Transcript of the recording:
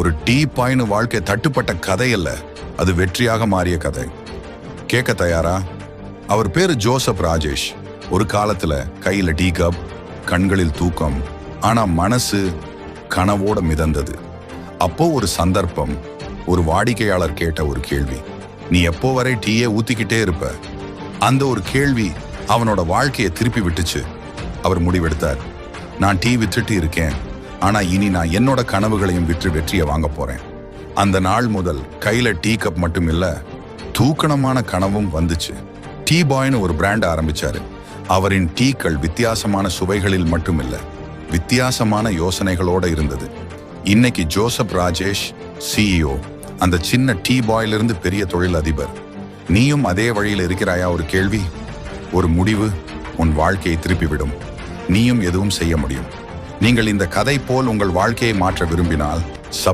ஒரு டீ பாயின்னு வாழ்க்கை தட்டுப்பட்ட கதை அல்ல. அது வெற்றியாக மாறிய கதை. கேட்க தயாரா? அவர் பேரு ஜோசப் ராஜேஷ். ஒரு காலத்துல கையில டீ கப் கண்களில் தூக்கம் ஆனா மனசு கனவோட மிதந்தது. அப்போ ஒரு சந்தர்ப்பம் ஒரு வாடிக்கையாளர் கேட்ட ஒரு கேள்வி. நீ எப்போ வரை டீயே ஊத்திக்கிட்டே இருப்ப? அந்த ஒரு கேள்வி அவனோட வாழ்க்கையை திருப்பி விட்டுச்சு. அவர் முடிவெடுத்தார். நான் டீ வித்துட்டு இருக்கேன். ஆனா இனி நான் என்னோட கனவுகளையும் விற்று வெற்றியை வாங்க போறேன். அந்த நாள் முதல் கையில டீ கப் மட்டும் இல்ல தூக்கணமான கனவும் வந்துச்சு. டீ பாய்னு ஒரு பிராண்ட் ஆரம்பிச்சாரு. அவரின் டீக்கள் வித்தியாசமான சுவைகளில் மட்டும் இல்ல வித்தியாசமான யோசனைகளோட இருந்தது. இன்னைக்கு ஜோசப் ராஜேஷ் சிஇஓ அந்த சின்ன டீ பாயிலிருந்து பெரிய தொழில் அதிபர். நீயும் அதே வழியில் இருக்கிறாயா ஒரு கேள்வி? ஒரு முடிவு உன் வாழ்க்கையை திருப்பிவிடும். நீயும் எதுவும் செய்ய முடியும். நீங்கள் இந்த கதை போல் உங்கள் வாழ்க்கையை மாற்ற விரும்பினால் சப்